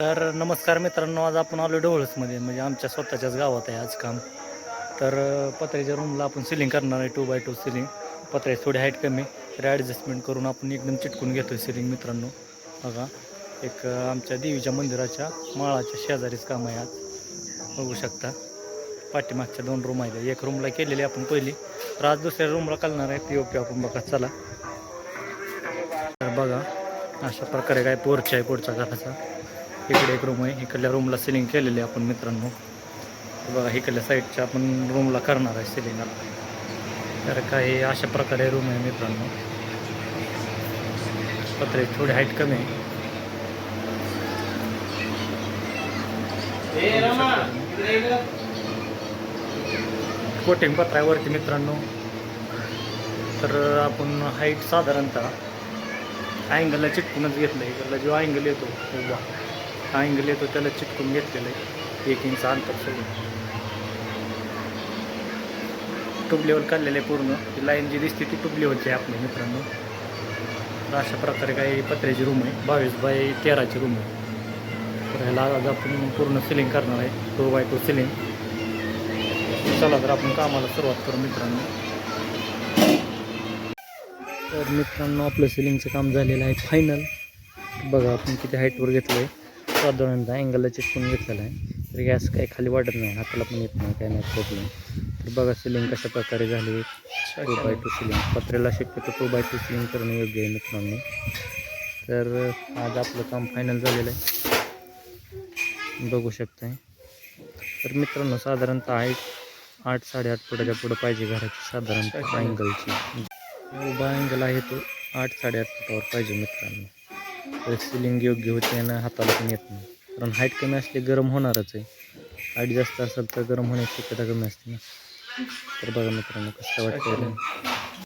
तर नमस्कार मित्रांनो आज आपण आलो ढवळसमध्ये म्हणजे आमच्या स्वतःच्याच गावात आहे आज काम. तर पत्र्याच्या रूमला आपण सिलिंग करणार आहे टू बाय टू सिलिंग पत्र्याची थोडी हाईट कमी तर ॲडजस्टमेंट करून आपण एकदम चिटकून घेतो आहे सिलिंग मित्रांनो. बघा एक आमच्या देवीच्या मंदिराच्या माळाच्या शेजारीच काम आहे आज. बघू शकता. पाठीमागच्या दोन रूम आहेत. एक रूमला केलेली आपण पहिली तर आज दुसऱ्या रूमला घालणार आहे पी ओ पी आपण बघा चला. तर बघा अशा प्रकारे काय पोर्च आहे पुढच्या घराचा. इकडे एक रूम आहे. इकडल्या रूमला सिलिंग केलेली आहे आपण मित्रांनो. बघा इकडल्या साईडच्या आपण रूमला करणार आहे सिलिंग तर काही अशा प्रकारे रूम आहे मित्रांनो. पत्रे थोडी हाईट कमी आहे. कोटिंग पत्रावरती मित्रांनो. तर आपण हाईट साधारणतः अँगलला चिटकूनच घेतलं इकडला जो अँगल येतो उभा हा अँगल येतो त्याला चिटकून घेतलेलं आहे. एक इंच अंतर सोडून टूब लेवल काढलेलं आहे पूर्ण. ती लाईन जी दिसते ती टूब लेवलची आहे आपल्या मित्रांनो. तर अशा प्रकारे काही पत्र्याची रूम आहे. बावीस बाय तेराची रूम आहे. तर ह्याला आज आपण पूर्ण सिलिंग करणार आहे. टू बाय टू सिलिंग चला तर आपण कामाला सुरुवात करू मित्रांनो. तर मित्रांनो आपलं सिलिंगचं काम झालेलं आहे फायनल बघा आपण किती हाईटवर घेतलं आहे साधारणतः अँगलला चिटकून घेतलेलं आहे. तर गॅस काही खाली वाटत नाही हाताला पण येत नाही काय नाही प्रॉब्लेम तर बघा सिलिंग कशा प्रकारे झाली. टू बाय टू सिलिंग पत्र्याला शक्यतो टू बाय टू सिलिंग करणं योग्य आहे मित्रांनो. तर आज आपलं काम फायनल झालेलं आहे. बघू शकताय. तर मित्रांनो साधारणतः हाईट आठ साडेआठ फुटाच्या पुढं पाहिजे घराची साधारणतः अँगलची उभा अँगल आहे तो आठ साडेआठ फुटावर पाहिजे मित्रांनो. तर सिलिंग योग्य होते आणि हाताला पण येत नाही. कारण हाईट कमी असली गरम होणारच आहे. हाईट जास्त असेल तर गरम होण्याची शक्यता कमी असते ना. तर बघा मित्रांनो कसं वाटतं